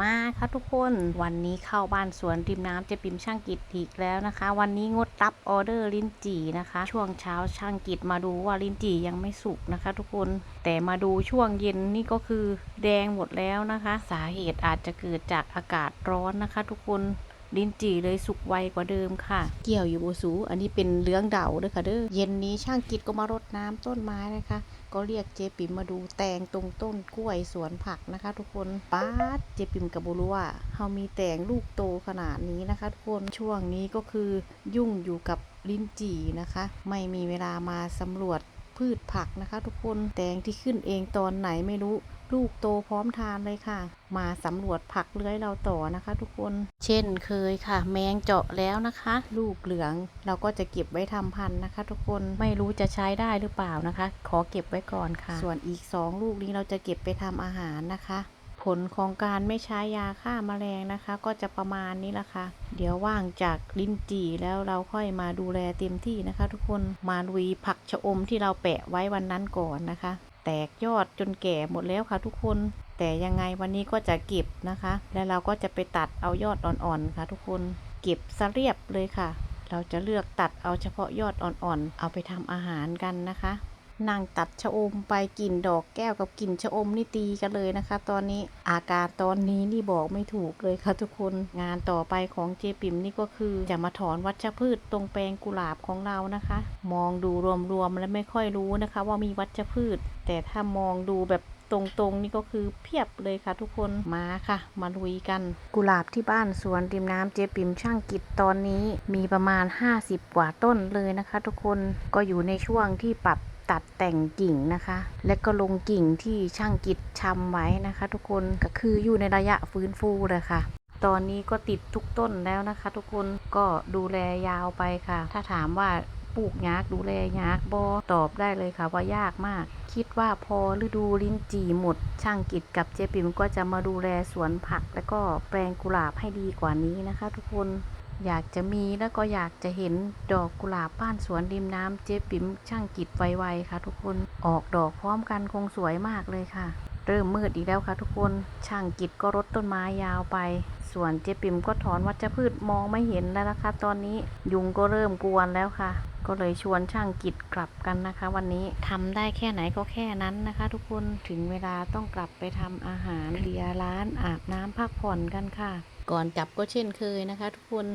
มาค่ะทุกคนวันนี้เข้าบ้านสวนริมน้ำเจะปิมช่างกิจอีกแล้วนะคะ วันนี้งดรับออเดอร์ลิ้นจี่นะคะ ช่วงเช้าช่างกิจมาดูว่าลิ้นจี่ยังไม่สุกนะคะ ทุกคนแต่มาดูช่วงเย็นนี่ก็คือแดงหมดแล้วนะคะ สาเหตุอาจจะเกิดจากอากาศร้อนนะคะ ทุกคน ลิ้นจี่เลยสุกไวกว่าเดิมค่ะ เกี่ยวอยู่บสู อันนี้เป็นเลื้องเดาเด้อค่ะเด้อ เย็นนี้ช่างกิจก็มารดน้ำต้นไม้นะคะ ก็เรียกเจปิมมาดูแตงตรงต้นกล้วยสวนผักนะคะ ทุกคนป้าดเจปิมกับบุรุว่าเฮามีแตงลูกโตขนาดนี้นะคะ ทุกคนช่วงนี้ก็คือยุ่งอยู่กับลิ้นจี่นะคะ ไม่มีเวลามาสำรวจพืชผักนะคะ ทุกคนแตงที่ขึ้นเองตอนไหนไม่รู้ ลูกโตพร้อมทานเลยค่ะ มาสำรวจผักเลื้อยเราต่อนะคะ ทุกคน เช่นเคยค่ะ แมงเจาะแล้วนะคะ ลูกเหลืองเราก็จะเก็บไว้ทำพันธุ์นะคะ ทุกคนไม่รู้จะใช้ได้หรือเปล่านะคะ ขอเก็บไว้ก่อนค่ะ ส่วนอีกสองลูกนี้เราจะเก็บไปทำอาหารนะคะผลของการไม่ใช้ยาฆ่าแมลงนะคะ ก็จะประมาณนี้ละค่ะ เดี๋ยวว่างจากลิ้นจี่แล้วเราค่อยมาดูแลเต็มที่นะคะ ทุกคนมาลุยผักชะอมที่เราแปะไว้วันนั้นก่อนนะคะ แตกยอดจนแก่หมดแล้วค่ะทุกคน แต่ยังไงวันนี้ก็จะเก็บนะคะ และเราก็จะไปตัดเอายอดอ่อนๆค่ะ ทุกคนเก็บซะเรียบเลยค่ะ เราจะเลือกตัดเอาเฉพาะยอดอ่อนๆ เอาไปทำอาหารกันนะคะ นั่งตัดชะอมไปกลิ่นดอกแก้วกับกลิ่นชะอมนี่ตีกันเลยนะคะ ตอนนี้อาการตอนนี้นี่บอกไม่ถูกเลยค่ะทุกคนงานต่อไปของเจปิมนี่ก็คือจะมาถอนวัชพืชตรงแปลงกุหลาบของเรานะคะ มองดูรวมๆแล้วไม่ค่อยรู้นะคะ ว่ามีวัชพืช แต่ถ้ามองดูแบบตรงๆนี่ก็คือเพียบเลยค่ะทุกคนมาค่ะ มาลุยกัน กุหลาบที่บ้านสวนริมน้ำเจปิมช่างกิจตอนนี้มีประมาณ 50 กว่าต้นเลยนะคะ ทุกคนก็อยู่ในช่วงที่ปรับ ตัดแต่งกิ่งนะคะ และก็ลงกิ่งที่ช่างกิจชำไว้นะคะ ทุกคนก็คืออยู่ในระยะฟื้นฟูเลยค่ะตอนนี้ก็ติดทุกต้นแล้วนะคะ ทุกคนก็ดูแลยาวไปค่ะ ถ้าถามว่าปลูกยากดูแลยากบอตอบได้เลยค่ะว่ายากมาก คิดว่าพอฤดูลิ้นจี่หมด ช่างกิจกับเจ๊ปิมก็จะมาดูแลสวนผัก และก็แปลงกุหลาบให้ดีกว่านี้นะคะ ทุกคน อยากจะมีแล้วก็อยากจะเห็นดอกกุหลาบบ้านสวนริมน้ำเจ๊ปิ๋มช่างกิจไวๆค่ะ ทุกคนออกดอกพร้อมกันคงสวยมากเลยค่ะ เริ่มมืดอีกแล้วค่ะทุกคนช่างกิจก็รดต้นไม้ยาวไป ส่วนเจ๊ปิ๋มก็ถอนวัชพืชมองไม่เห็นแล้วนะคะ ตอนนี้ยุงก็เริ่มกวนแล้วค่ะ ก็เลยชวนช่างกิจกลับกันนะคะ วันนี้ทำได้แค่ไหนก็แค่นั้นนะคะ ทุกคนถึงเวลาต้องกลับไปทำอาหารเลียร์ร้านอาบน้ำพักผ่อนกันค่ะ ก่อนกลับก็เช่นเคยนะคะ ทุกคน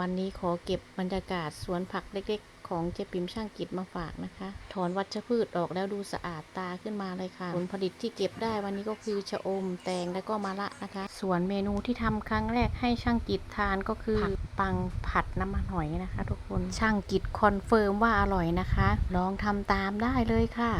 วันนี้ขอเก็บบรรยากาศสวนผักเล็กๆ ของเจ๊ปิมช่างกิจมาฝากนะคะ ถอนวัชพืชออกแล้วดูสะอาดตาขึ้นมาเลยค่ะ ผลผลิตที่เก็บได้วันนี้ก็คือชะอม แตง และก็มะละนะคะ ส่วนเมนูที่ทำครั้งแรกให้ช่างกิจทานก็คือผักปังผัดน้ำมันหอยนะคะ ทุกคน ช่างกิจคอนเฟิร์มว่าอร่อยนะคะ ลองทำตามได้เลยค่ะ